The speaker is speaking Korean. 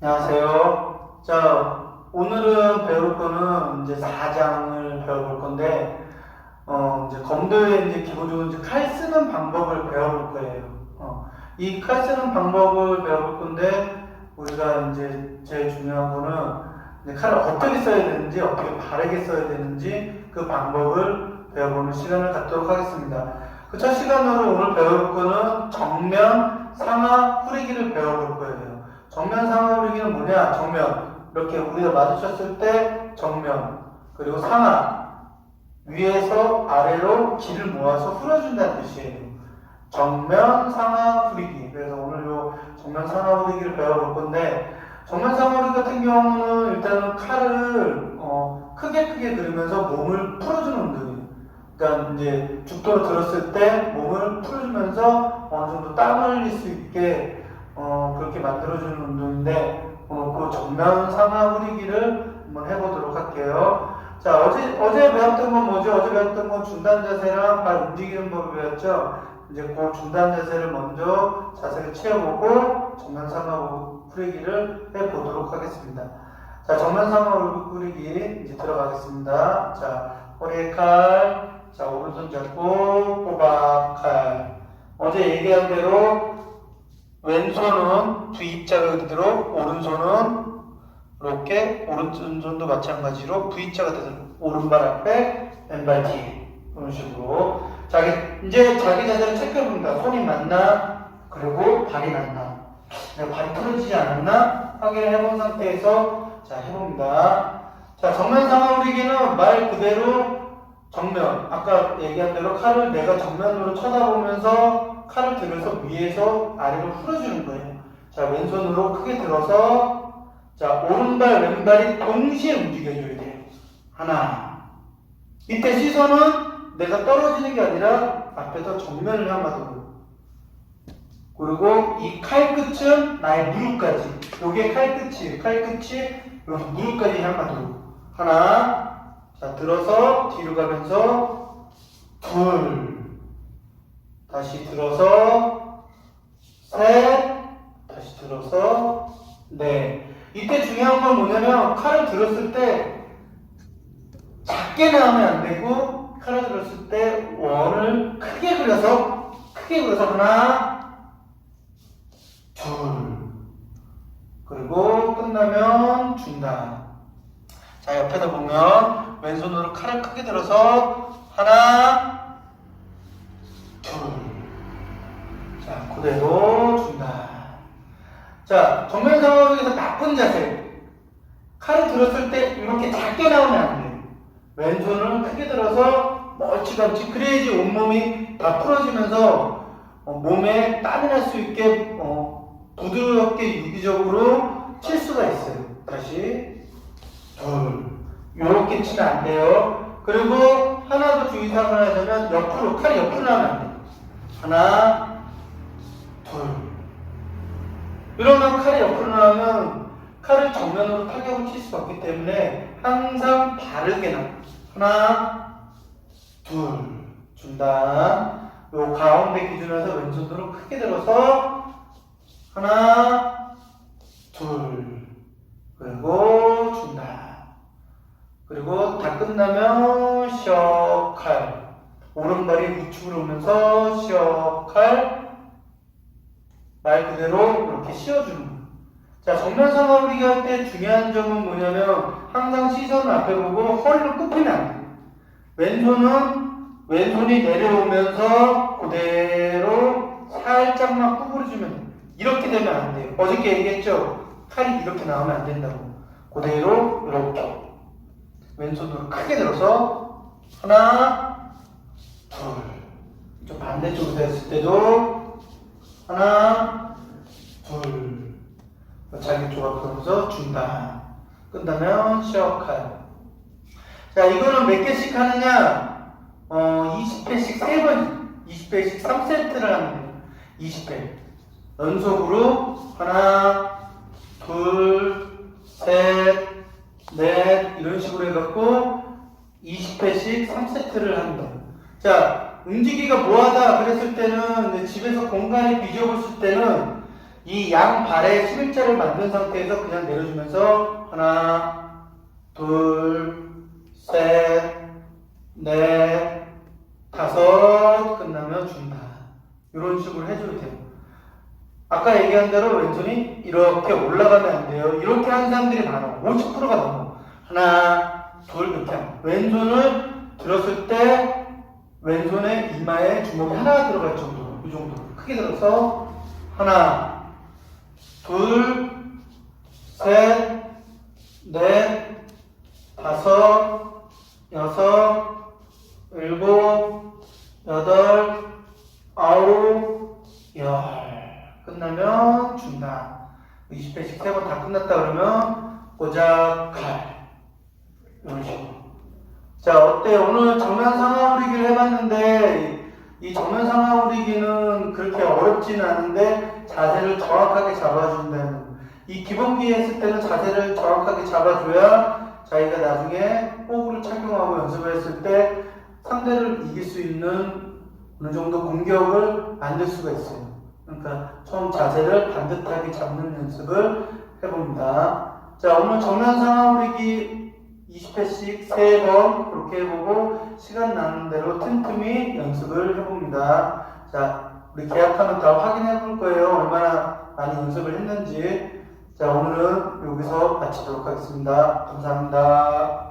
안녕하세요. 자, 오늘은 배울 거는 이제 4장을 배워볼 건데, 어, 이제 검도의 이제 기본적으로 이제 칼 쓰는 방법을 배워볼 거예요. 어, 이 칼 쓰는 방법을 배워볼 건데, 우리가 이제 제일 중요한 거는 칼을 어떻게 써야 되는지, 어떻게 바르게 써야 되는지 그 방법을 배워보는 시간을 갖도록 하겠습니다. 그 첫 시간으로 오늘 배울 거는 정면, 상하, 후리기를 배워볼 거예요. 정면, 상하, 후리기는 뭐냐? 정면. 이렇게 우리가 마주쳤을 때 정면. 그리고 상하. 위에서 아래로 길을 모아서 풀어준다는 뜻이에요. 정면, 상하, 후리기. 그래서 오늘 요 정면, 상하, 후리기를 배워볼 건데, 정면, 상하, 후리기 같은 경우는 일단은 칼을 어, 크게 크게 그리면서 몸을 풀어주는 운동이에요. 그러니까 이제 죽도로 들었을 때 몸을 풀어주면서 어느 정도 땀을 흘릴 수 있게 어, 그렇게 만들어주는 운동인데 어, 그 정면 상하 후리기를 한번 해보도록 할게요. 자 어제 어제 배웠던 건 뭐죠? 어제 배웠던 건 중단 자세랑 발 움직이는 배웠죠. 이제 그 중단 자세를 먼저 자세를 채워보고 정면 상하 후리기를 해보도록 하겠습니다. 자 정면 상하 후리기 이제 들어가겠습니다. 자 허리에 칼, 자, 오른손 잡고 꼬박 칼. 어제 얘기한 대로 왼손은 뒤 입자가 그대로 오른손은 이렇게 오른손도 마찬가지로 V자가 되도록 오른발 앞에 왼발 뒤에 이런 식으로. 자기 이제 자기 자세를 체크해봅니다. 손이 맞나? 그리고 발이 맞나? 내가 발이 풀어지지 않았나? 확인을 해본 상태에서 자 해봅니다. 자 정면 상하 우리기는 말 그대로 정면. 아까 얘기한 대로 칼을 내가 정면으로 쳐다보면서 칼을 들어서 위에서 아래로 풀어주는 거예요. 자 왼손으로 크게 들어서 자 오른발 왼발이 동시에 움직여줘야 돼요. 하나. 이때 시선은 내가 떨어지는 게 아니라 앞에서 정면을 향하도록 그리고 이 칼 끝은 나의 무릎까지. 요게 칼 끝이 칼 끝이 여기 무릎까지 향하도록 하나. 자, 들어서 뒤로 가면서 둘 다시 들어서 셋 다시 들어서 넷. 이때 중요한 건 뭐냐면 칼을 들었을 때 작게 나오면 안 되고 칼을 들었을 때 원을 크게 그려서 크게 그려서 하나 둘. 그리고 끝나면 중단 자 옆에다 보면 왼손으로 칼을 크게 들어서 하나 자 그대로 중단 자 정면 상황에서 나쁜 자세. 칼을 들었을 때 이렇게 작게 나오면 안 돼요 왼손을 크게 들어서 멀찌감치 그래야지 온몸이 다 풀어지면서 어, 몸에 땀이 날 수 있게 어, 부드럽게 유기적으로 칠 수가 있어요. 다시. 둘. 이렇게 치면 안 돼요. 그리고 하나 더 주의사항을 하자면 옆으로 칼이 옆으로 나오면 안 돼요. 하나, 이러면 칼이 옆으로 나오면 칼을 정면으로 타격을 칠 수가 없기 때문에 항상 바르게 나. 하나, 둘. 중단. 요 가운데 기준에서 왼손으로 크게 들어서 하나, 둘. 그리고 중단. 그리고 다 끝나면 시어칼 오른발이 우측으로 오면서 시어칼 말 그대로 이렇게 씌워주는 거예요. 자 정면 상하우리기 할 때 중요한 점은 뭐냐면 항상 시선을 앞에 보고 허리를 굽히면 안 돼요. 왼손은 왼손이 내려오면서 그대로 살짝만 구부려주면. 이렇게 되면 안 돼요. 어저께 얘기했죠? 칼이 이렇게 나오면 안 된다고. 그대로 이렇게 왼손으로 크게 들어서 하나 둘좀 반대쪽으로 됐을 때도 하나 둘. 자기 조합하면서 중단 끝나면 시어칼 자 이거는 몇 개씩 하느냐? 어 20회씩 3번 20회씩 3세트를 하면 돼요. 20회 연속으로 하나 둘 셋 넷 이런 식으로 해갖고 20회씩 3세트를 한다. 자 움직이기가 뭐하다 그랬을 때는 집에서 공간이 비좁았을 때는 이이양 발에 11자를 만든 상태에서 그냥 내려주면서 하나, 둘, 셋, 넷, 다섯 끝나면 준다. 이런 식으로 해줘도 돼요. 아까 얘기한 대로 왼손이 이렇게 올라가면 안 돼요. 이렇게 하는 사람들이 많아. 50%가 넘어. 하나, 둘, 이렇게. 왼손을 들었을 때 왼손에 이마에 주먹이 하나 들어갈 정도로. 이 정도로. 크게 들어서 하나, 둘, 셋, 넷, 다섯, 여섯, 일곱, 여덟, 아홉, 열. 끝나면 준다. 20회씩 세 번 다 끝났다 그러면 고작 칼. 이런 식으로. 자, 어때? 오늘 정면 상하우리기를 해봤는데, 이 정면 상하우리기는 그렇게 어렵지는 않은데, 자세를 정확하게 잡아준다는. 거. 이 기본기 했을 때는 자세를 정확하게 잡아줘야 자기가 나중에 호구를 착용하고 연습을 했을 때 상대를 이길 수 있는 어느 정도 공격을 만들 수가 있어요. 그러니까 처음 자세를 반듯하게 잡는 연습을 해봅니다. 자, 오늘 정면 상하우리기 20회씩 3번 그렇게 해보고 시간 나는 대로 틈틈이 연습을 해봅니다. 자, 우리 계약하면 다 확인해 볼 거예요. 얼마나 많이 연습을 했는지. 자, 오늘은 여기서 마치도록 하겠습니다. 감사합니다.